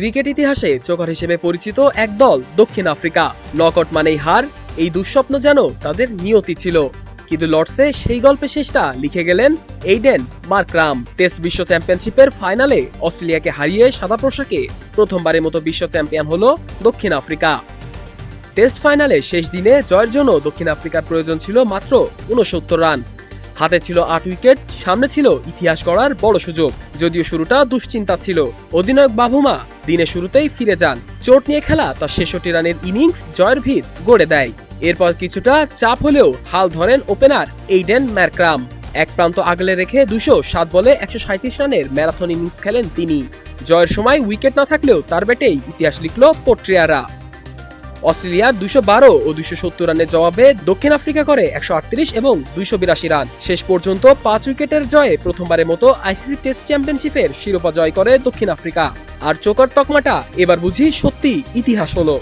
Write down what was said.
Cricket ইতিহাসে choker হিসেবে পরিচিত এক দল দক্ষিণ আফ্রিকা। নকআউট মানেই হার, এই দুঃস্বপ্ন যেন তাদের নিয়তি ছিল। কিন্তু লর্ডসে সেই গল্পে শেষটা লিখে গেলেন এইডেন মার্করাম টেস্ট বিশ্ব চ্যাম্পিয়নশিপের ফাইনালে অস্ট্রেলিয়াকে হারিয়ে সাদা পোশাকে প্রথমবারের মতো বিশ্ব চ্যাম্পিয়ন হলো দক্ষিণ আফ্রিকা। টেস্ট ফাইনালে শেষ দিনে জয়ের জন্য দক্ষিণ আফ্রিকার প্রয়োজন ছিল মাত্র উনসত্তর রান। হাতে ছিল আট উইকেট, সামনে ছিল ইতিহাস করার বড় সুযোগ। যদিও শুরুটা দুশ্চিন্তা ছিল। অধিনায়ক বাভুমা দিনের শুরুতেই ফিরে যান। চোট নিয়ে খেলা তার ছেষট্টি রানের ইনিংস জয়ের ভিত গড়ে দেয়। এরপর কিছুটা চাপ হলেও হাল ধরেন ওপেনার এইডেন ম্যারক্রাম। এক প্রান্ত আগলে রেখে দুশো সাত বলে একশো সাঁত্রিশ রানের ম্যারাথন ইনিংস খেলেন তিনি। জয়ের সময় উইকেট না থাকলেও তার ব্যাটেই ইতিহাস লিখল পোট্রিয়ারা অস্ট্রেলিয়ার দুশো বারো ও দুশো সত্তর রানের জবাবে দক্ষিণ আফ্রিকা করে একশো আটত্রিশ এবং দুইশো বিরাশি রান। শেষ পর্যন্ত পাঁচ উইকেটের জয়ে প্রথমবারের মতো আইসিসি টেস্ট চ্যাম্পিয়নশিপের শিরোপা জয় করে দক্ষিণ আফ্রিকা। আর চোকার তকমাটা এবার বুঝি সত্যি ইতিহাস হলো।